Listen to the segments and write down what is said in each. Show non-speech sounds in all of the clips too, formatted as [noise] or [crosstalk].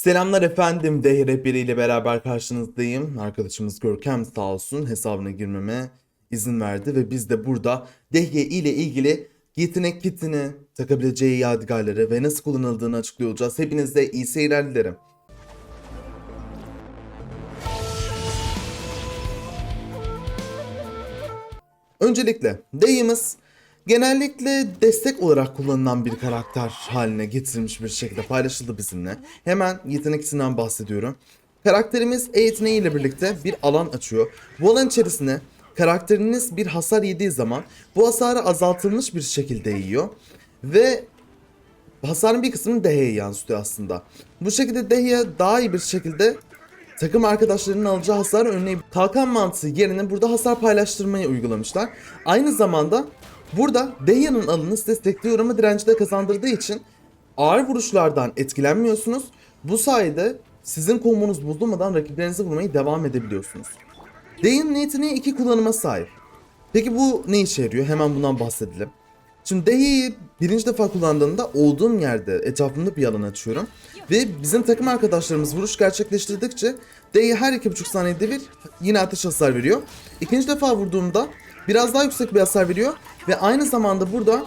Selamlar efendim. Dehir rehberiyle beraber karşınızdayım. Arkadaşımız Görkem sağ olsun hesabına girmeme izin verdi ve biz de burada Dehye ile ilgili yetenek kitini, takabileceği yadigarları ve nasıl kullanıldığını açıklıyor olacağız. Hepinize iyi seyirler dilerim. Öncelikle Dayımız genellikle destek olarak kullanılan bir karakter haline getirilmiş bir şekilde paylaşıldı bizimle. Hemen yetenek ikisinden bahsediyorum. Karakterimiz E yeteneğiyle birlikte bir alan açıyor. Bu alan içerisine karakteriniz bir hasar yediği zaman bu hasarı azaltılmış bir şekilde yiyor. Ve hasarın bir kısmını Dehe'ye yansıtıyor aslında. Bu şekilde Dehe'ye daha iyi bir şekilde takım arkadaşlarının alacağı hasarı önleyip kalkan mantığı yerine burada hasar paylaştırmayı uygulamışlar. Aynı zamanda burada Dehya'nın alanı size destekli yorama direnci de kazandırdığı için ağır vuruşlardan etkilenmiyorsunuz. Bu sayede sizin kombonuz bozulmadan rakiplerinizi vurmaya devam edebiliyorsunuz. Dehya'nın yeteneği iki kullanıma sahip. Peki bu ne işe yarıyor? Hemen bundan bahsedelim. Şimdi Dehi'yi birinci defa kullandığımda olduğum yerde etrafımda bir alan açıyorum. Ve bizim takım arkadaşlarımız vuruş gerçekleştirdikçe Dehi her iki buçuk saniyede bir yine ateş hasar veriyor. İkinci defa vurduğumda biraz daha yüksek bir hasar veriyor. Ve aynı zamanda burada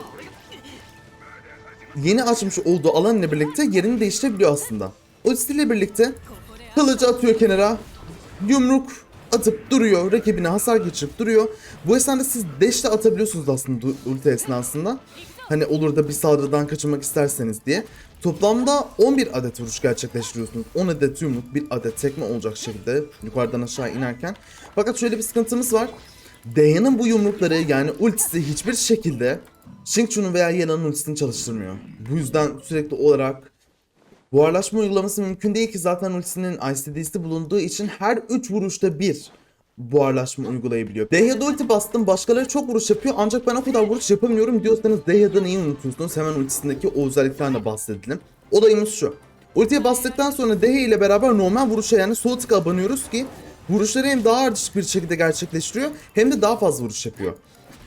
yeni açmış olduğu alan ile birlikte yerini değiştirebiliyor aslında. Ultisiyle birlikte kılıcı atıyor kenara. Yumruk atıp duruyor. Rakibine hasar geçirip duruyor. Bu esnada siz dash de atabiliyorsunuz aslında ulti esnasında. Hani olur da bir saldırıdan kaçınmak isterseniz diye. Toplamda 11 adet vuruş gerçekleştiriyorsunuz. 10 adet yumruk, 1 adet tekme olacak şekilde yukarıdan aşağı inerken. Fakat şöyle bir sıkıntımız var. Dayan'ın bu yumrukları yani ultisi hiçbir şekilde Xingqiu'nun veya Yana'nın ultisini çalıştırmıyor. Bu yüzden sürekli olarak Buharlaşma uygulaması mümkün değil ki zaten ultisinin ICD'si bulunduğu için her 3 vuruşta bir buharlaşma uygulayabiliyor. Dehya'da ulti bastım başkaları çok vuruş yapıyor ancak ben o kadar vuruş yapamıyorum diyorsanız Dehya'da neyi unutuyorsunuz hemen ultisindeki o özelliklerle bahsedelim. Olayımız şu. Ultiye bastıktan sonra Dehya ile beraber normal vuruşa yani sol tıka abanıyoruz ki vuruşları hem daha ardışık bir şekilde gerçekleştiriyor hem de daha fazla vuruş yapıyor.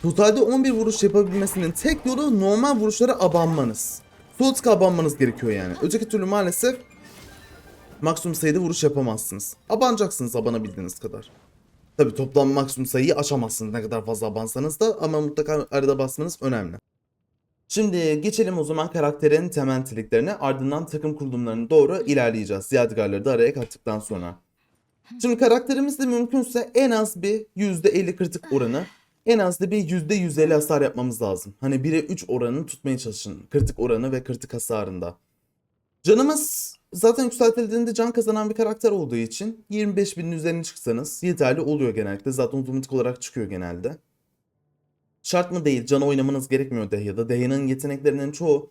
Totalde 11 vuruş yapabilmesinin tek yolu normal vuruşlara abanmanız. Sol tıka abanmanız gerekiyor yani. Öteki türlü maalesef maksimum sayıda vuruş yapamazsınız. Abanacaksınız abanabildiğiniz kadar. Tabi toplam maksimum sayıyı aşamazsınız ne kadar fazla abansanız da ama mutlaka arada basmanız önemli. Şimdi geçelim o zaman karakterin temel niteliklerine ardından takım kurulumlarına doğru ilerleyeceğiz. Yadigarları da araya kattıktan sonra. Şimdi karakterimizde mümkünse en az bir %50 kritik oranı, en az da bir %150 hasar yapmamız lazım. Hani 1'e 3 oranını tutmaya çalışın. Kritik oranı ve kritik hasarında. Canımız zaten yükseltildiğinde can kazanan bir karakter olduğu için 25 binin üzerine çıksanız yeterli oluyor genellikle. Zaten otomatik olarak çıkıyor genelde. Şart mı değil can oynamanız gerekmiyor Dehya'da. Dehya'nın yeteneklerinin çoğu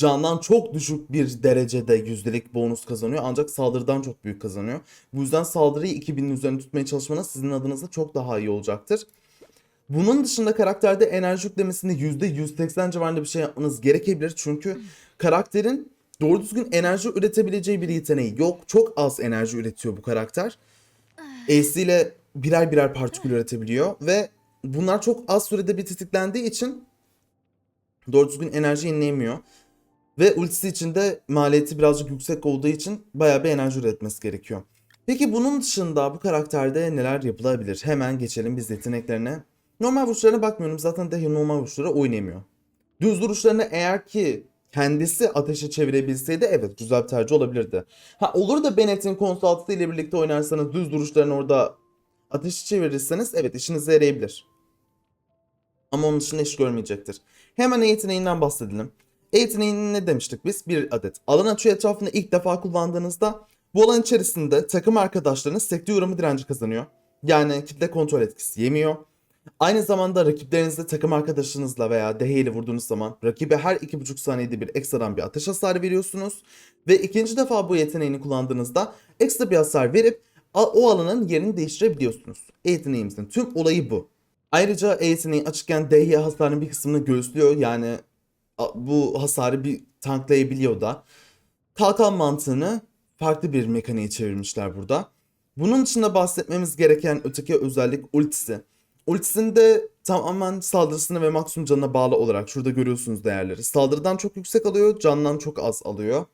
candan çok düşük bir derecede yüzdelik bonus kazanıyor ancak saldırıdan çok büyük kazanıyor. Bu yüzden saldırıyı 2000'in üzerine tutmaya çalışmanız sizin adınıza çok daha iyi olacaktır. Bunun dışında karakterde enerji yüklemesinde %180 civarında bir şey yapmanız gerekebilir. Çünkü karakterin doğru düzgün enerji üretebileceği bir yeteneği yok. Çok az enerji üretiyor bu karakter. AC ile birer birer partikül üretebiliyor ve bunlar çok az sürede bir tetiklendiği için doğru düzgün enerji yenileyemiyor. Ve ultisi için de maliyeti birazcık yüksek olduğu için bayağı bir enerji üretmesi gerekiyor. Peki bunun dışında bu karakterde neler yapılabilir? Hemen geçelim biz yeteneklerine. Normal vuruşlarına bakmıyorum. Zaten Dehi normal vuruşları oynayamıyor. Düz vuruşlarını eğer ki kendisi ateşe çevirebilseydi evet güzel bir tercih olabilirdi. Ha olur da Bennett'in konsultası ile birlikte oynarsanız düz vuruşlarını orada ateşe çevirirseniz evet işinize yarayabilir. Ama onun dışında iş görmeyecektir. Hemen yeteneğinden bahsedelim. E ne demiştik biz? Bir adet. Alan açıyor etrafında ilk defa kullandığınızda bu alan içerisinde takım arkadaşlarınız sekte uğramı direnci kazanıyor. Yani kitle kontrol etkisi yemiyor. Aynı zamanda rakiplerinizle takım arkadaşınızla veya dehe ile vurduğunuz zaman rakibe her 2,5 saniyede bir ekstradan bir ateş hasarı veriyorsunuz. Ve ikinci defa bu yeteneğini kullandığınızda ekstra bir hasar verip o alanın yerini değiştirebiliyorsunuz. E yeteneğimizin tüm olayı bu. Ayrıca E yeteneği açıkken dehe hasarının bir kısmını göğüslüyor. Yani bu hasarı bir tanklayabiliyor da. Kalkan mantığını farklı bir mekaniğe çevirmişler burada. Bunun dışında bahsetmemiz gereken öteki özellik ultisi. Ultisinde tamamen saldırısına ve maksimum canına bağlı olarak şurada görüyorsunuz değerleri. Saldırıdan çok yüksek alıyor, candan çok az alıyor.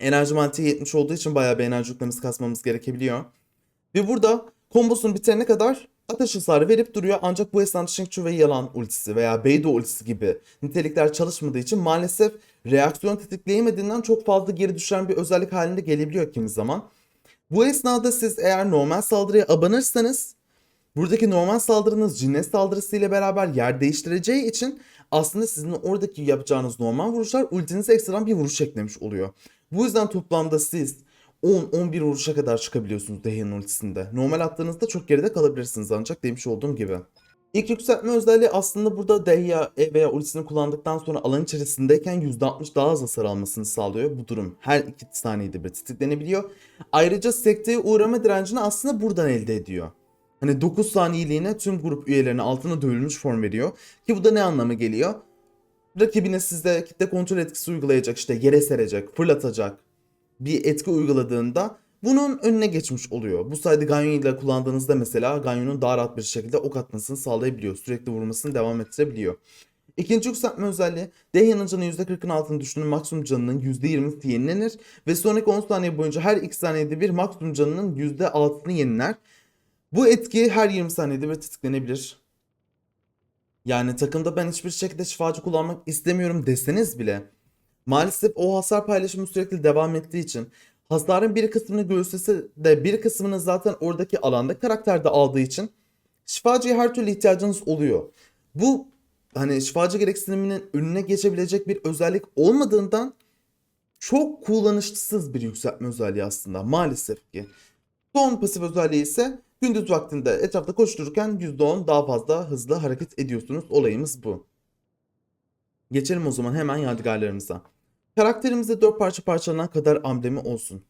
Enerji mantığı 70 olduğu için bayağı bir enerji yüklemesi kasmamız gerekebiliyor. Ve burada kombosun bitene kadar ateş hasarı verip duruyor ancak bu esnada Shingchu ve Yalan ultisi veya Beidou ultisi gibi nitelikler çalışmadığı için maalesef reaksiyon tetikleyemediğinden çok fazla geri düşen bir özellik halinde gelebiliyor kimi zaman. Bu esnada siz eğer normal saldırıya abanırsanız buradaki normal saldırınız cinnet saldırısı ile beraber yer değiştireceği için aslında sizin oradaki yapacağınız normal vuruşlar ultinize ekstradan bir vuruş eklemiş oluyor. Bu yüzden toplamda siz 10-11 vuruşa kadar çıkabiliyorsunuz Dehya'nın ultisinde. Normal attığınızda çok geride kalabilirsiniz ancak demiş olduğum gibi. İlk yükseltme özelliği aslında burada Dehya E veya ultisini kullandıktan sonra alan içerisindeyken %60 daha az hasar almasını sağlıyor. Bu durum her 2 saniyede bir tetiklenebiliyor. Ayrıca sekteye uğrama direncini aslında buradan elde ediyor. Hani 9 saniyeliğine tüm grup üyelerine altına dövülmüş form veriyor. Ki bu da ne anlamı geliyor? Rakibine size kitle kontrol etkisi uygulayacak işte yere serecek, fırlatacak bir etki uyguladığında bunun önüne geçmiş oluyor. Bu sayede Ganyu ile kullandığınızda mesela Ganyu'nun daha rahat bir şekilde ok atmasını sağlayabiliyor. Sürekli vurmasını devam ettirebiliyor. İkinci yükseltme özelliği Dehya'nın canı %40'ın altını düşünün maksimum canının %20'si yenilenir ve sonraki 10 saniye boyunca her 2 saniyede bir maksimum canının %6'sını yeniler. Bu etki her 20 saniyede bir tetiklenebilir. Yani takımda ben hiçbir şekilde şifacı kullanmak istemiyorum deseniz bile maalesef o hasar paylaşımı sürekli devam ettiği için hasarın bir kısmını göğüslese de bir kısmını zaten oradaki alanda karakterde aldığı için şifacıya her türlü ihtiyacınız oluyor. Bu hani şifacı gereksiniminin önüne geçebilecek bir özellik olmadığından çok kullanışsız bir yükseltme özelliği aslında maalesef ki. Son pasif özelliği ise gündüz vaktinde etrafta koştururken %10 daha fazla hızlı hareket ediyorsunuz. Olayımız bu. Geçelim o zaman hemen yadigarlarımıza. Karakterimizde 4 parça parçalanan kadar amblemi olsun.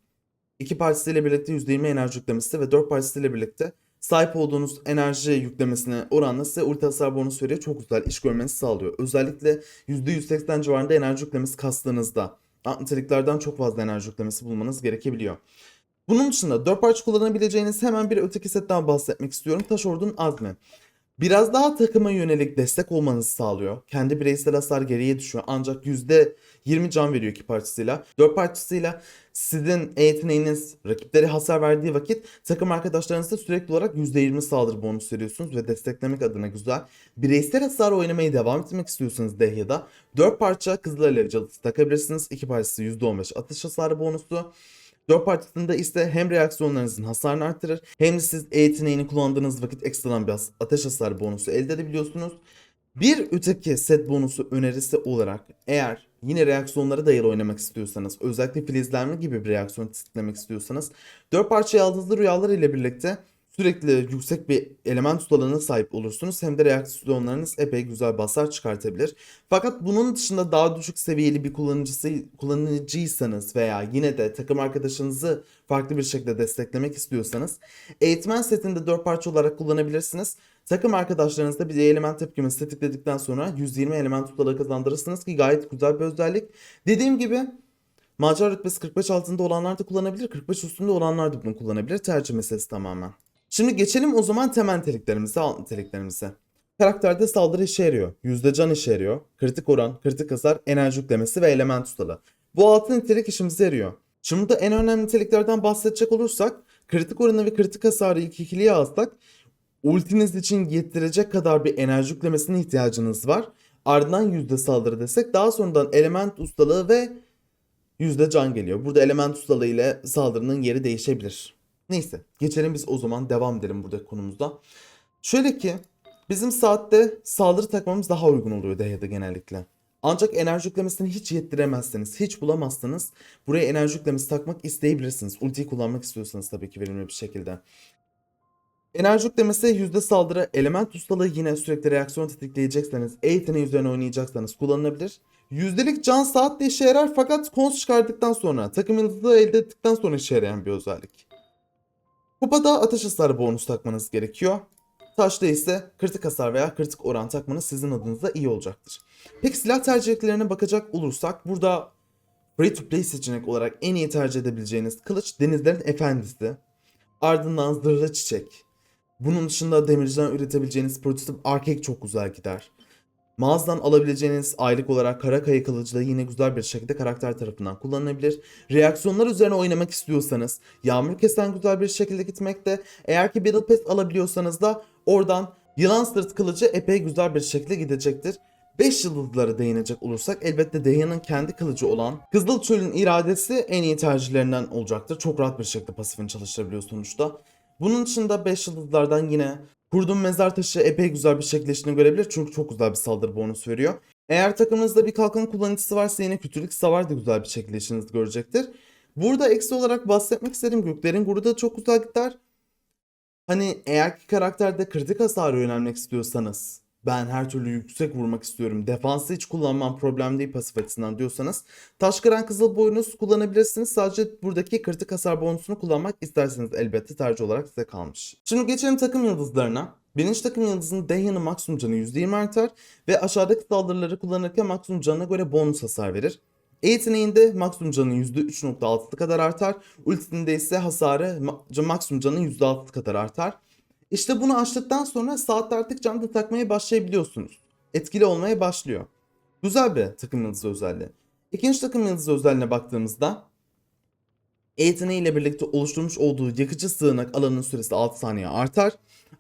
2 parçasıyla birlikte %20 enerji yüklemesi ve 4 parçasıyla birlikte sahip olduğunuz enerji yüklemesine oranla size ulti hasar bonus veriyor. Çok güzel iş görmenizi sağlıyor. Özellikle %180 civarında enerji yüklemesi kastığınızda niteliklerden çok fazla enerji yüklemesi bulmanız gerekebiliyor. Bunun dışında 4 parça kullanabileceğiniz hemen bir öteki setten bahsetmek istiyorum. Taş Ordun Azmi. Biraz daha takıma yönelik destek olmanızı sağlıyor. Kendi bireysel hasar geriye düşüyor ancak %20 can veriyor iki parçasıyla. 4 parçasıyla sizin yeteneğiniz rakiplere hasar verdiği vakit takım arkadaşlarınızda sürekli olarak %20 saldırı bonus veriyorsunuz ve desteklemek adına güzel. Bireysel hasar oynamayı devam etmek istiyorsanız Dehya'da 4 parça Kızıl Alev takabilirsiniz. 2 parçası %15 atış hasarı bonusu. 4 parçasında ise hem reaksiyonlarınızın hasarını artırır hem de siz E yeteneğini kullandığınız vakit ekstradan bir ateş hasarı bonusu elde edebiliyorsunuz. Bir öteki set bonusu önerisi olarak eğer yine reaksiyonlara dayalı oynamak istiyorsanız özellikle filizlenme gibi bir reaksiyon tetiklemek istiyorsanız 4 parça yaldızlı rüyalar ile birlikte sürekli yüksek bir element tutalığına sahip olursunuz. Hem de reaksiyonlarınız epey güzel basar çıkartabilir. Fakat bunun dışında daha düşük seviyeli bir kullanıcısı, kullanıcıysanız veya yine de takım arkadaşınızı farklı bir şekilde desteklemek istiyorsanız eğitmen setinde 4 parça olarak kullanabilirsiniz. Takım arkadaşlarınızda bir element tepkimesi tetikledikten sonra 120 element tutulağı kazandırırsınız ki gayet güzel bir özellik. Dediğim gibi Macera rütbesi 45 altında olanlar da kullanabilir, 45 üstünde olanlar da bunu kullanabilir. Tercih meselesi tamamen. Şimdi geçelim o zaman temel niteliklerimize, alt niteliklerimize. Karakterde saldırı işe yarıyor. Yüzde can işe yarıyor. Kritik oran, kritik hasar, enerji yüklemesi ve element tutalı. Bu altı nitelik işimize yarıyor. Şimdi burada en önemli niteliklerden bahsedecek olursak kritik oranı ve kritik hasarı ilk ikiliye alsak ultiniz için yettirecek kadar bir enerji yüklemesine ihtiyacınız var. Ardından yüzde saldırı desek daha sonradan element ustalığı ve yüzde can geliyor. Burada element ustalığı ile saldırının yeri değişebilir. Neyse geçelim biz o zaman devam edelim burada konumuzda. Şöyle ki bizim saatte saldırı takmamız daha uygun oluyor Dehya'da genellikle. Ancak enerji yüklemesini hiç yettiremezseniz, hiç bulamazsanız buraya enerji yüklemesi takmak isteyebilirsiniz. Ultiyi kullanmak istiyorsanız tabii ki verimli bir şekilde. Enerji yüklemesi yüzde saldırı, element ustalığı yine sürekli reaksiyon tetikleyecekseniz, E yeteneği üzerine oynayacaksanız kullanılabilir. Yüzdelik can saat de işe yarar fakat kons çıkardıktan sonra, takım yıldızı elde ettikten sonra işe yarayan bir özellik. Kupada ateş hasarı bonus takmanız gerekiyor. Taşta ise kritik hasar veya kritik oran takmanız sizin adınıza iyi olacaktır. Peki silah tercihlerine bakacak olursak burada free to play seçenek olarak en iyi tercih edebileceğiniz kılıç denizlerin efendisi. Ardından zırhlı çiçek. Bunun dışında demirciden üretebileceğiniz prototip arcade çok güzel gider. Mağazadan alabileceğiniz aylık olarak kara kayı kılıcı da yine güzel bir şekilde karakter tarafından kullanılabilir. Reaksiyonlar üzerine oynamak istiyorsanız yağmur kesen güzel bir şekilde gitmekte. Eğer ki Battle Pass alabiliyorsanız da oradan yılan sırt kılıcı epey güzel bir şekilde gidecektir. 5 yıldızlara değinecek olursak elbette Dehya'nın kendi kılıcı olan Kızıl Çöl'ün iradesi en iyi tercihlerinden olacaktır. Çok rahat bir şekilde pasifini çalıştırabiliyor sonuçta. Bunun dışında 5 yıldızlardan yine Kurdun mezar taşı epey güzel bir şekilde işini görebilir çünkü çok güzel bir saldırı bonusu veriyor. Eğer takımınızda bir kalkan kullanıcısı varsa yine kötülük savar da güzel bir şekilde işinizi görecektir. Burada eksi olarak bahsetmek istediğim Göklerin Guru da çok güzel gider. Hani eğer ki karakterde kritik hasarı yönelmek istiyorsanız ben her türlü yüksek vurmak istiyorum. Defansı hiç kullanmam problem değil pasif açısından diyorsanız Taşkıran Kızıl Boynuz kullanabilirsiniz. Sadece buradaki kritik hasar bonusunu kullanmak isterseniz elbette tercih olarak size kalmış. Şimdi geçelim takım yıldızlarına. Birinci takım yıldızının Dehya'nın maksimum canı %20 artar ve aşağıdaki saldırıları kullanırken maksimum canına göre bonus hasar verir. E yeteneğinde maksimum canı %3.6 kadar artar. Ultisinde ise hasarı ma- maksimum canın %6 kadar artar. İşte bunu açtıktan sonra saatte artık can da takmaya başlayabiliyorsunuz. Etkili olmaya başlıyor. Güzel bir takım yıldızı özelliği. İkinci takım yıldızı özelliğine baktığımızda E yeteneğiyle birlikte oluşturmuş olduğu yakıcı sığınak alanının süresi 6 saniye artar.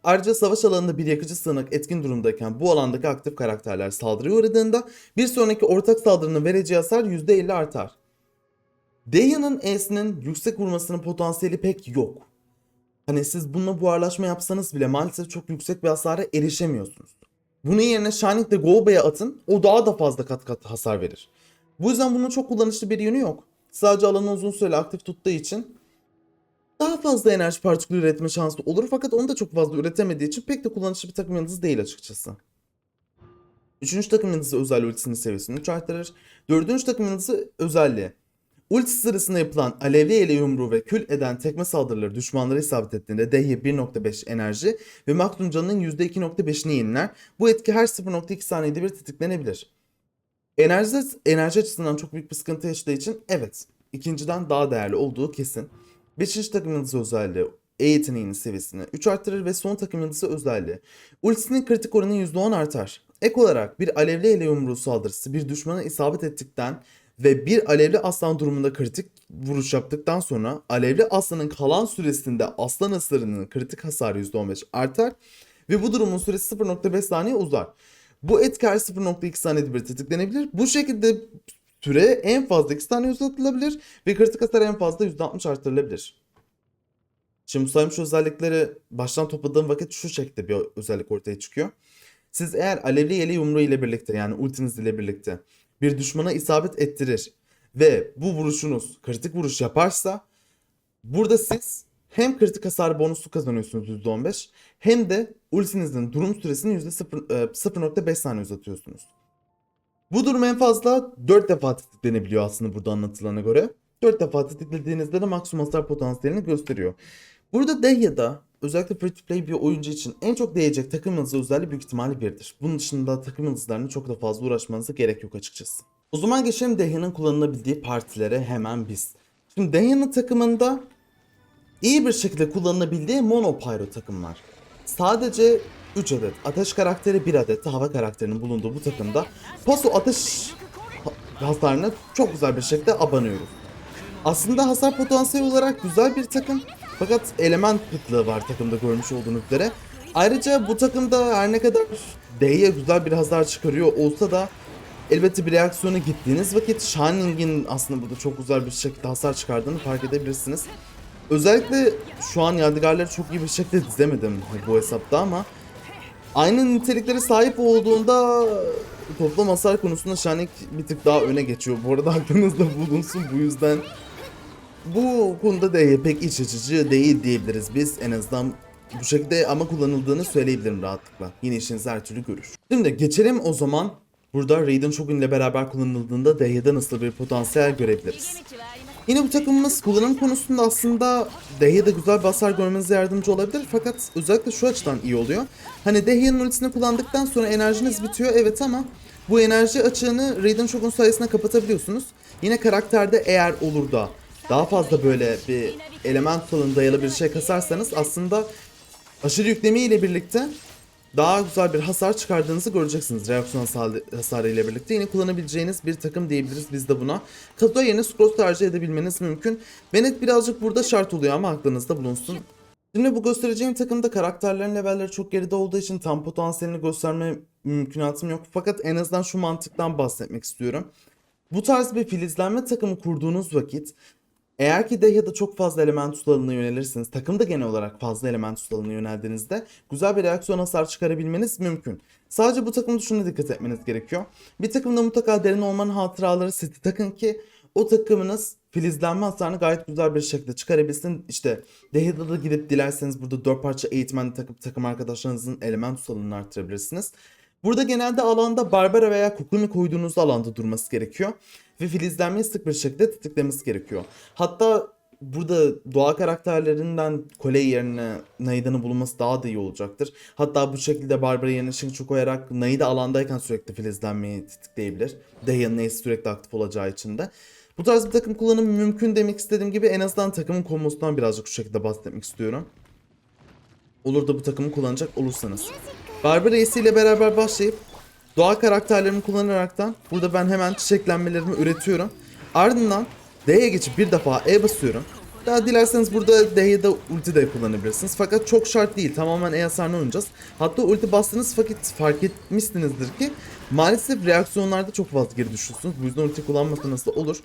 Ayrıca savaş alanında bir yakıcı sığınak etkin durumdayken bu alandaki aktif karakterler saldırıya uğradığında bir sonraki ortak saldırının vereceği hasar %50 artar. Dehya'nın E'sinin yüksek vurmasının potansiyeli pek yok. Hani siz bununla buharlaşma yapsanız bile maalesef çok yüksek bir hasara erişemiyorsunuz. Bunun yerine Shining de Golba'ya atın o daha da fazla kat kat hasar verir. Bu yüzden bunun çok kullanışlı bir yönü yok. Sadece alanı uzun süreli aktif tuttuğu için daha fazla enerji partikülü üretme şansı olur fakat onu da çok fazla üretemediği için pek de kullanışlı bir takım yıldızı değil açıkçası. Üçüncü takım yıldızı özel ultisinin seviyesini 3 artırır. Dördüncü takım yıldızı özelliği. Ulti sırasında yapılan alevli ele yumruğu ve kül eden tekme saldırıları düşmanlara isabet ettiğinde Dehye 1.5 enerji ve maksimum canının %2.5'ini yeniler. Bu etki her 0.2 saniyede bir tetiklenebilir. Enerji, enerji açısından çok büyük bir sıkıntı yaşadığı için evet ikinciden daha değerli olduğu kesin. Beşinci takım yıldızı özelliği E yeteneğinin seviyesini 3 arttırır ve son takım yıldızı özelliği. Ultisinin kritik oranı %10 artar. Ek olarak bir alevli ele yumruğu saldırısı bir düşmana isabet ettikten ve bir alevli aslan durumunda kritik vuruş yaptıktan sonra alevli aslanın kalan süresinde aslan hasarının kritik hasarı %15 artar ve bu durumun süresi 0.5 saniye uzar. Bu etki her 0.2 saniyede bir tetiklenebilir. Bu şekilde süre en fazla 2 saniye uzatılabilir ve kritik hasar en fazla %60 artırılabilir. Şimdi bu saymış özellikleri baştan topladığım vakit şu şekilde bir özellik ortaya çıkıyor. Siz eğer alevli yeli yumruğu ile birlikte yani ultiniz ile birlikte bir düşmana isabet ettirir ve bu vuruşunuz kritik vuruş yaparsa burada siz hem kritik hasar bonusu kazanıyorsunuz %15 hem de ultinizin durum süresini %0 e, %0.5 saniye uzatıyorsunuz. Bu durum en fazla 4 defa tetiklenebiliyor aslında burada anlatılana göre. 4 defa tetiklediğinizde de maksimum hasar potansiyelini gösteriyor. Burada Dehya'da özellikle free to play bir oyuncu için en çok değecek takım yıldızı özelliği büyük ihtimalle birdir. Bunun dışında takım yıldızlarına çok da fazla uğraşmanıza gerek yok açıkçası. O zaman geçelim Dehya'nın kullanılabildiği partilere hemen biz. Şimdi Dehya'nın takımında iyi bir şekilde kullanılabildiği mono pyro takım var. Sadece 3 adet ateş karakteri 1 adet de hava karakterinin bulunduğu bu takımda paso ateş ha- hasarına çok güzel bir şekilde abanıyoruz. Aslında hasar potansiyeli olarak güzel bir takım. Fakat element kıtlığı var takımda görmüş olduğunuz üzere. Ayrıca bu takımda her ne kadar D'ye güzel bir hasar çıkarıyor olsa da elbette bir reaksiyona gittiğiniz vakit Shining'in aslında burada çok güzel bir şekilde hasar çıkardığını fark edebilirsiniz. Özellikle şu an yadigarları çok iyi bir şekilde dizemedim bu hesapta ama aynı niteliklere sahip olduğunda toplam hasar konusunda Shining bir tık daha öne geçiyor. Bu arada [laughs] aklınızda bulunsun bu yüzden bu konuda da pek iç açıcı değil diyebiliriz biz en azından bu şekilde ama kullanıldığını söyleyebilirim rahatlıkla. Yine işinizi her türlü görür. Şimdi geçelim o zaman burada Raiden Shogun ile beraber kullanıldığında Dehya'da nasıl bir potansiyel görebiliriz. Yine bu takımımız kullanım konusunda aslında Dehya'da güzel bir görmenize yardımcı olabilir fakat özellikle şu açıdan iyi oluyor. Hani Dehya'nın ultisini kullandıktan sonra enerjiniz bitiyor evet ama bu enerji açığını Raiden Shogun sayesinde kapatabiliyorsunuz. Yine karakterde eğer olur da daha fazla böyle bir elementalın dayalı bir şey kasarsanız aslında aşırı yükleme ile birlikte daha güzel bir hasar çıkardığınızı göreceksiniz reaksiyon hasarı, ile birlikte. Yine kullanabileceğiniz bir takım diyebiliriz biz de buna. Kato yerine Scrolls tercih edebilmeniz mümkün. Venet birazcık burada şart oluyor ama aklınızda bulunsun. Şimdi bu göstereceğim takımda karakterlerin levelleri çok geride olduğu için tam potansiyelini gösterme mümkünatım yok. Fakat en azından şu mantıktan bahsetmek istiyorum. Bu tarz bir filizlenme takımı kurduğunuz vakit eğer ki Dehya'da çok fazla element ustalarına yönelirsiniz, takımda genel olarak fazla element ustalarına yöneldiğinizde güzel bir reaksiyon hasar çıkarabilmeniz mümkün. Sadece bu takımda şuna dikkat etmeniz gerekiyor. Bir takımda mutlaka derin olmanın hatıraları seti takın ki o takımınız filizlenme hasarını gayet güzel bir şekilde çıkarabilsin. İşte Dehya'da da gidip dilerseniz burada 4 parça eğitmen takıp takım arkadaşlarınızın element ustalığını arttırabilirsiniz. Burada genelde alanda Barbara veya Kukumi koyduğunuz alanda durması gerekiyor. Ve filizlenmeyi sık bir şekilde tetiklemesi gerekiyor. Hatta burada doğa karakterlerinden Kole yerine Naida'nın bulunması daha da iyi olacaktır. Hatta bu şekilde Barbara yerine Shinchu koyarak Naida alandayken sürekli filizlenmeyi tetikleyebilir. Dehya'nın Ace sürekli aktif olacağı için de. Bu tarz bir takım kullanımı mümkün demek istediğim gibi en azından takımın kombosundan birazcık şu şekilde bahsetmek istiyorum. Olur da bu takımı kullanacak olursanız. Barbara Ace ile beraber başlayıp doğa karakterlerimi kullanaraktan burada ben hemen çiçeklenmelerimi üretiyorum. Ardından D'ye geçip bir defa E basıyorum. Daha dilerseniz burada D'ye de ulti de kullanabilirsiniz. Fakat çok şart değil. Tamamen E hasarını oynayacağız. Hatta ulti bastığınız vakit fark etmişsinizdir ki maalesef reaksiyonlarda çok fazla geri düşüyorsunuz. Bu yüzden ulti kullanmasanız da olur.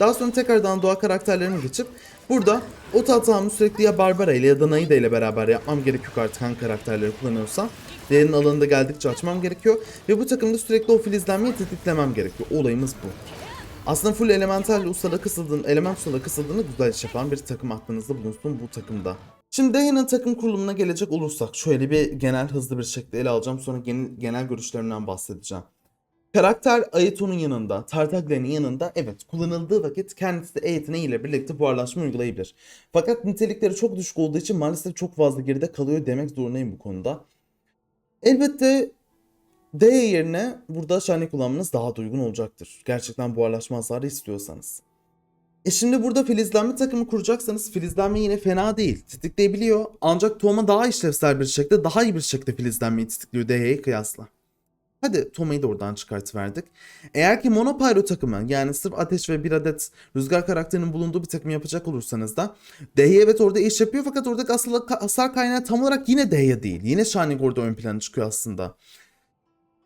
Daha sonra tekrardan doğa karakterlerine geçip burada o hatamı sürekli ya Barbara ile ya da Naida ile beraber yapmam gerekiyor artık hangi karakterleri kullanıyorsam. Değerin alanında geldikçe açmam gerekiyor. Ve bu takımda sürekli o filizlenmeyi tetiklemem gerekiyor. Olayımız bu. Aslında full elemental ustada kısıldığın, element ustada kısıldığını güzel iş yapan bir takım aklınızda bulunsun bu takımda. Şimdi Daya'nın takım kurulumuna gelecek olursak şöyle bir genel hızlı bir şekilde ele alacağım sonra genel, görüşlerimden bahsedeceğim. Karakter Aito'nun yanında, Tartaglia'nın yanında evet kullanıldığı vakit kendisi de E yeteneğiyle birlikte buharlaşma uygulayabilir. Fakat nitelikleri çok düşük olduğu için maalesef çok fazla geride kalıyor demek zorundayım bu konuda. Elbette D yerine burada şahane kullanmanız daha da uygun olacaktır. Gerçekten buharlaşma hasarı istiyorsanız. E şimdi burada filizlenme takımı kuracaksanız filizlenme yine fena değil. Tetikleyebiliyor. Ancak Toma daha işlevsel bir şekilde daha iyi bir şekilde filizlenmeyi tetikliyor D'ye kıyasla. Hadi Toma'yı da oradan çıkartıverdik. Eğer ki Monopyro takımı yani sırf ateş ve bir adet rüzgar karakterinin bulunduğu bir takım yapacak olursanız da D'ye evet orada iş yapıyor fakat oradaki asıl hasar kaynağı tam olarak yine D'ye değil. Yine Shining orada ön plana çıkıyor aslında.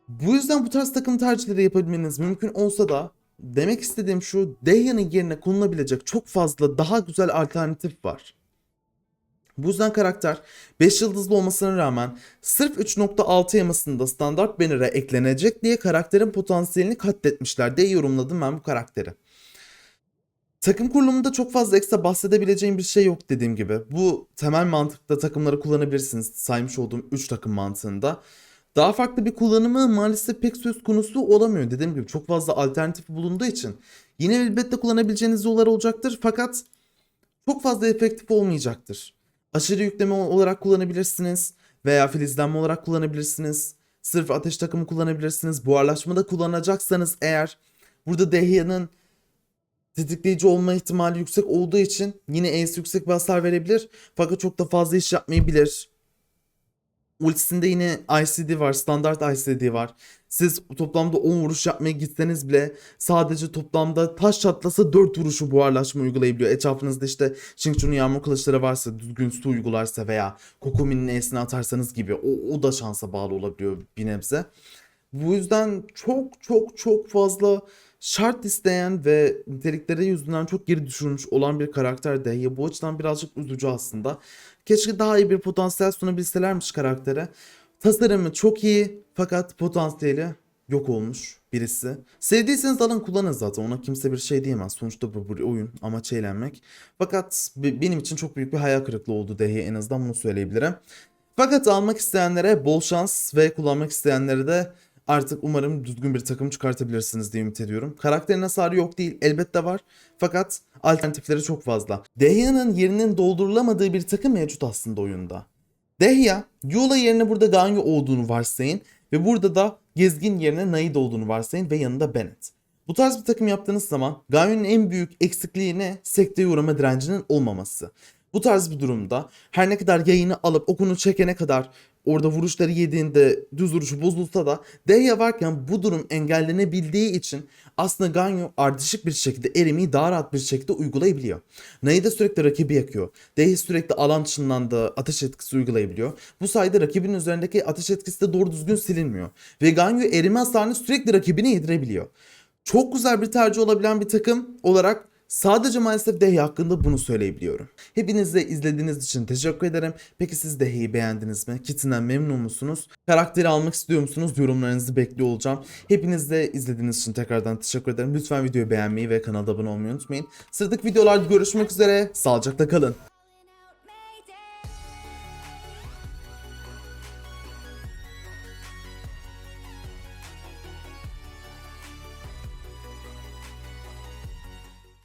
Bu yüzden bu tarz takım tercihleri yapabilmeniz mümkün olsa da demek istediğim şu Dehya'nın yerine konulabilecek çok fazla daha güzel alternatif var. Bu yüzden karakter 5 yıldızlı olmasına rağmen sırf 3.6 yamasında standart banner'a eklenecek diye karakterin potansiyelini katletmişler diye yorumladım ben bu karakteri. Takım kurulumunda çok fazla ekstra bahsedebileceğim bir şey yok dediğim gibi. Bu temel mantıkta takımları kullanabilirsiniz saymış olduğum 3 takım mantığında. Daha farklı bir kullanımı maalesef pek söz konusu olamıyor. Dediğim gibi çok fazla alternatif bulunduğu için yine elbette kullanabileceğiniz yollar olacaktır fakat çok fazla efektif olmayacaktır. Aşırı yükleme olarak kullanabilirsiniz veya filizlenme olarak kullanabilirsiniz. Sırf ateş takımı kullanabilirsiniz. Buharlaşmada kullanacaksanız eğer burada Dehya'nın tetikleyici olma ihtimali yüksek olduğu için yine Ace yüksek bir hasar verebilir. Fakat çok da fazla iş yapmayabilir. Ultisinde yine ICD var, standart ICD var. Siz toplamda 10 vuruş yapmaya gitseniz bile sadece toplamda taş çatlasa 4 vuruşu buharlaşma uygulayabiliyor. Etrafınızda işte Shingchu'nun yağmur kılıçları varsa, düzgün su uygularsa veya Kokumi'nin esini atarsanız gibi o, o da şansa bağlı olabiliyor bir nebze. Bu yüzden çok çok çok fazla şart isteyen ve nitelikleri yüzünden çok geri düşürülmüş olan bir karakter de ya bu açıdan birazcık üzücü aslında. Keşke daha iyi bir potansiyel sunabilselermiş karaktere. Tasarımı çok iyi fakat potansiyeli yok olmuş birisi. Sevdiyseniz alın kullanın zaten ona kimse bir şey diyemez. Sonuçta bu bir oyun amaç eğlenmek. Fakat be- benim için çok büyük bir hayal kırıklığı oldu Dehi en azından bunu söyleyebilirim. Fakat almak isteyenlere bol şans ve kullanmak isteyenlere de artık umarım düzgün bir takım çıkartabilirsiniz diye ümit ediyorum. Karakterin hasarı yok değil elbette var. Fakat alternatifleri çok fazla. Dehya'nın yerinin doldurulamadığı bir takım mevcut aslında oyunda. Dehya, Yola yerine burada Ganyu olduğunu varsayın ve burada da Gezgin yerine Naid olduğunu varsayın ve yanında Bennett. Bu tarz bir takım yaptığınız zaman Ganyu'nun en büyük eksikliği ne? Sekteye uğrama direncinin olmaması. Bu tarz bir durumda her ne kadar yayını alıp okunu çekene kadar orada vuruşları yediğinde düz vuruşu bozulsa da Deya varken bu durum engellenebildiği için aslında Ganyu ardışık bir şekilde erimeyi daha rahat bir şekilde uygulayabiliyor. Na'yı da sürekli rakibi yakıyor. Dehi sürekli alan dışından da ateş etkisi uygulayabiliyor. Bu sayede rakibin üzerindeki ateş etkisi de doğru düzgün silinmiyor. Ve Ganyu erime hasarını sürekli rakibine yedirebiliyor. Çok güzel bir tercih olabilen bir takım olarak sadece maalesef Dehi hakkında bunu söyleyebiliyorum. Hepiniz de izlediğiniz için teşekkür ederim. Peki siz Dehi'yi beğendiniz mi? Kitinden memnun musunuz? Karakteri almak istiyor musunuz? Yorumlarınızı bekliyor olacağım. Hepiniz de izlediğiniz için tekrardan teşekkür ederim. Lütfen videoyu beğenmeyi ve kanala abone olmayı unutmayın. Sıradaki videolarda görüşmek üzere. Sağlıcakla kalın.